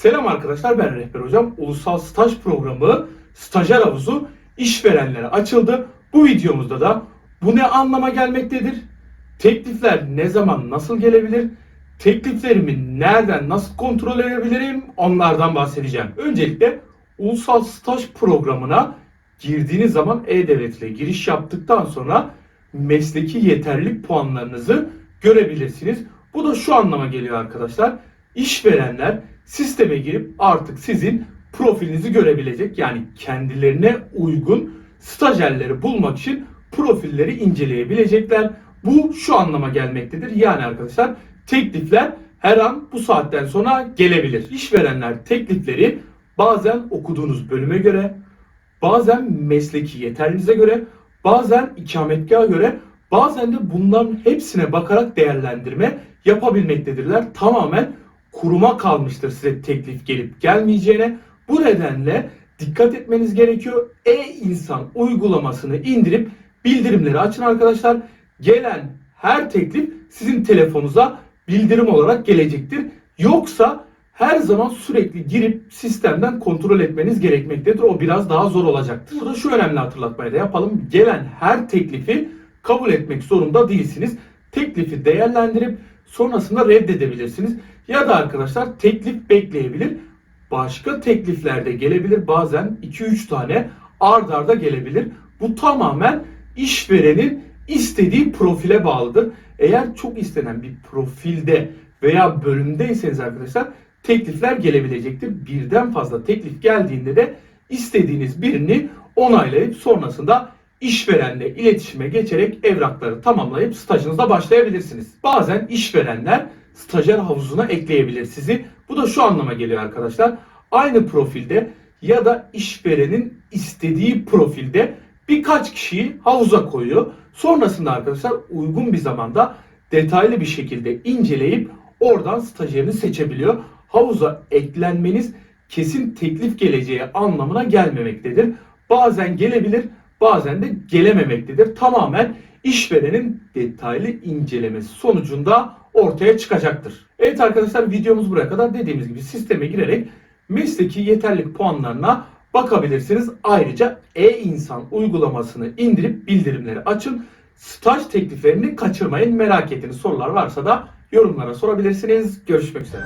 Selam arkadaşlar ben Rehber Hocam. Ulusal Staj Programı Stajyer Havuzu işverenlere açıldı. Bu videomuzda da bu ne anlama gelmektedir? Teklifler ne zaman nasıl gelebilir? Tekliflerimi nereden nasıl kontrol edebilirim? Onlardan bahsedeceğim. Öncelikle Ulusal Staj Programı'na girdiğiniz zaman E-Devlet ile giriş yaptıktan sonra mesleki yeterlilik puanlarınızı görebilirsiniz. Bu da şu anlama geliyor arkadaşlar. İşverenler sisteme girip artık sizin profilinizi görebilecek. Yani kendilerine uygun stajyerleri bulmak için profilleri inceleyebilecekler. Bu şu anlama gelmektedir. Yani arkadaşlar teklifler her an bu saatten sonra gelebilir. İşverenler teklifleri bazen okuduğunuz bölüme göre, bazen mesleki yeterliliğinize göre, bazen ikametgaha göre, bazen de bunların hepsine bakarak değerlendirme yapabilmektedirler. Tamamen kuruma kalmıştır size teklif gelip gelmeyeceğine. Bu nedenle dikkat etmeniz gerekiyor. E-insan uygulamasını indirip bildirimleri açın arkadaşlar. Gelen her teklif sizin telefonunuza bildirim olarak gelecektir. Yoksa her zaman sürekli girip sistemden kontrol etmeniz gerekmektedir. O biraz daha zor olacaktır. Burada şu önemli hatırlatmayı da yapalım. Gelen her teklifi kabul etmek zorunda değilsiniz. Teklifi değerlendirip sonrasında reddedebilirsiniz. Ya da arkadaşlar teklif bekleyebilir. Başka teklifler de gelebilir. Bazen 2-3 tane ard arda gelebilir. Bu tamamen işverenin istediği profile bağlıdır. Eğer çok istenen bir profilde veya bölümdeyseniz arkadaşlar teklifler gelebilecektir. Birden fazla teklif geldiğinde de istediğiniz birini onaylayıp sonrasında işverenle iletişime geçerek evrakları tamamlayıp stajınıza başlayabilirsiniz. Bazen işverenler stajyer havuzuna ekleyebilir sizi. Bu da şu anlama geliyor arkadaşlar. Aynı profilde ya da işverenin istediği profilde birkaç kişiyi havuza koyuyor. Sonrasında arkadaşlar uygun bir zamanda detaylı bir şekilde inceleyip oradan stajyerini seçebiliyor. Havuza eklenmeniz kesin teklif geleceği anlamına gelmemektedir. Bazen gelebilir, bazen de gelememektedir. Tamamen işverenin detaylı incelemesi sonucunda ortaya çıkacaktır. Evet arkadaşlar videomuz buraya kadar dediğimiz gibi sisteme girerek mesleki yeterlilik puanlarına bakabilirsiniz. Ayrıca e-insan uygulamasını indirip bildirimleri açın. Staj tekliflerini kaçırmayın. Merak ettiğiniz sorular varsa da yorumlara sorabilirsiniz. Görüşmek üzere.